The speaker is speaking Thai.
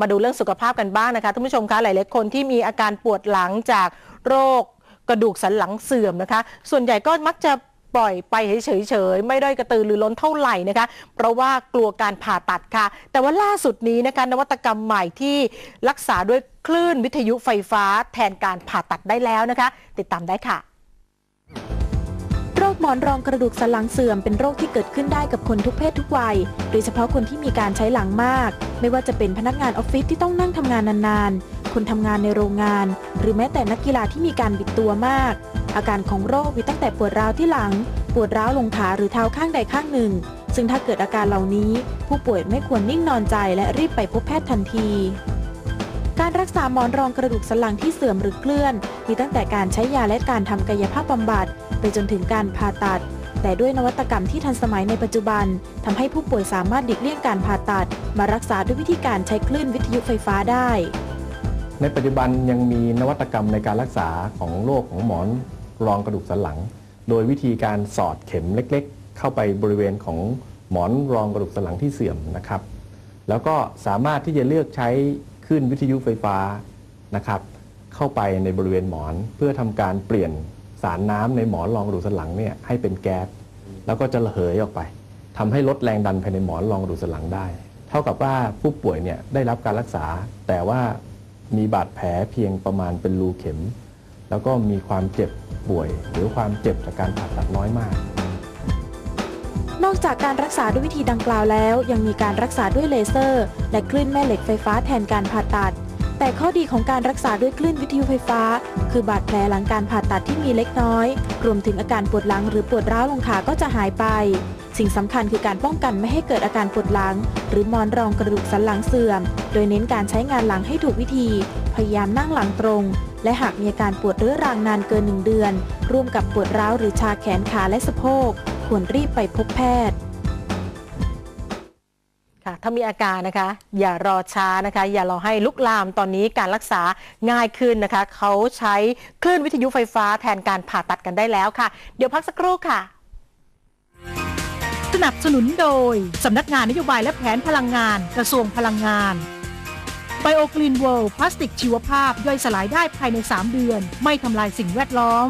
มาดูเรื่องสุขภาพกันบ้างนะคะท่านผู้ชมคะหลายๆคนที่มีอาการปวดหลังจากโรคกระดูกสันหลังเสื่อมนะคะ ส่วนใหญ่ก็มักจะปล่อยไปเฉยๆ ไม่ได้กระตือรือร้นเท่าไหร่นะคะ เพราะว่ากลัวการผ่าตัดค่ะ แต่ว่าล่าสุดนี้นะคะนวัตกรรมใหม่ที่รักษาด้วยคลื่นวิทยุไฟฟ้าแทนการผ่าตัดได้แล้วนะคะ ติดตามได้ค่ะ หมอนรองกระดูกสันหลังเสื่อมเป็นโรคที่เกิดขึ้นได้กับคนทุกเพศทุกวัย โดยเฉพาะคนที่มีการใช้หลังมาก ไม่ว่าจะเป็นพนักงานออฟฟิศที่ต้องนั่งทำงานนานๆ คนทำงานในโรงงาน หรือแม้แต่นักกีฬาที่มีการบิดตัวมาก อาการของโรคมีตั้งแต่ปวดร้าวที่หลัง ปวดร้าวลงขาหรือเท้าข้างใดข้างหนึ่ง ซึ่งถ้าเกิดอาการเหล่านี้ ผู้ป่วยไม่ควรนิ่งนอนใจและรีบไปพบแพทย์ทันที การรักษาหมอนรองกระดูกสันหลังที่เสื่อมหรือเคลื่อน มีตั้งแต่การใช้ยาและการทำกายภาพบำบัด ไปจนถึงการผ่าตัด แต่ด้วยนวัตกรรมที่ทันสมัยในปัจจุบันทำให้ผู้ป่วยสามารถหลีกเลี่ยงการผ่าตัด มารักษาด้วยวิธีการใช้คลื่นวิทยุไฟฟ้าได้ ในปัจจุบันยังมีนวัตกรรมในการรักษาของโรคของหมอนรองกระดูกสันหลัง โดยวิธีการสอดเข็มเล็ก ๆ เข้าไปบริเวณของหมอนรองกระดูกสันหลังที่เสื่อมนะครับ แล้วก็สามารถที่จะเลือกใช้ คลื่นวิทยุไฟฟ้านะครับเข้าไปในบริเวณหมอน เพื่อทำการเปลี่ยนสารน้ำในหมอนรองกระดูกสันหลังเนี่ยให้เป็นแก๊สแล้วก็จะระเหยออกไปทำให้ลดแรงดันภายในหมอนรองกระดูกสันหลังได้ เท่ากับว่าผู้ป่วยเนี่ยได้รับการรักษา แต่ว่ามีบาดแผลเพียงประมาณเป็นรูเข็ม แล้วก็มีความเจ็บป่วย หรือความเจ็บจากการผ่าตัดน้อยมาก อกจากการรักษาด้วยวิธีดังกล่าวแล้ว ยังมีการรักษาด้วยเลเซอร์ และคลื่นแม่เหล็กไฟฟ้าแทนการผ่าตัด แต่ข้อดีของการรักษาด้วยคลื่นวิทยุไฟฟ้า คือบาดแผลหลังการผ่าตัดที่มีเล็กน้อย รวมถึงอาการปวดหลังหรือปวดร้าวลงขาก็จะหายไป สิ่งสำคัญคือการป้องกันไม่ให้เกิดอาการปวดหลัง หรือมอนรองกระดูกสันหลังเสื่อม โดยเน้นการใช้งานหลังให้ถูกวิธี พยายามนั่งหลังตรง และหากมีอาการปวดเรื้อรังนานเกินหนึ่งเดือน ร่วมกับปวดร้าวหรือชาแขนขาและสะโพก ควรรีบไปพบแพทย์ค่ะถ้ามีอาการนะคะ อย่ารอช้านะคะ อย่ารอให้ลุกลามตอนนี้การรักษาง่ายขึ้นนะคะ เขาใช้คลื่นวิทยุไฟฟ้าแทนการผ่าตัดกันได้แล้วค่ะ เดี๋ยวพักสักครู่ค่ะ สนับสนุนโดย สำนักงานนโยบายและแผนพลังงาน กระทรวงพลังงานไบโอกลีนเวิลด์พลาสติกชีวภาพย่อยสลายได้ภายใน 3 เดือน ไม่ทำลายสิ่งแวดล้อม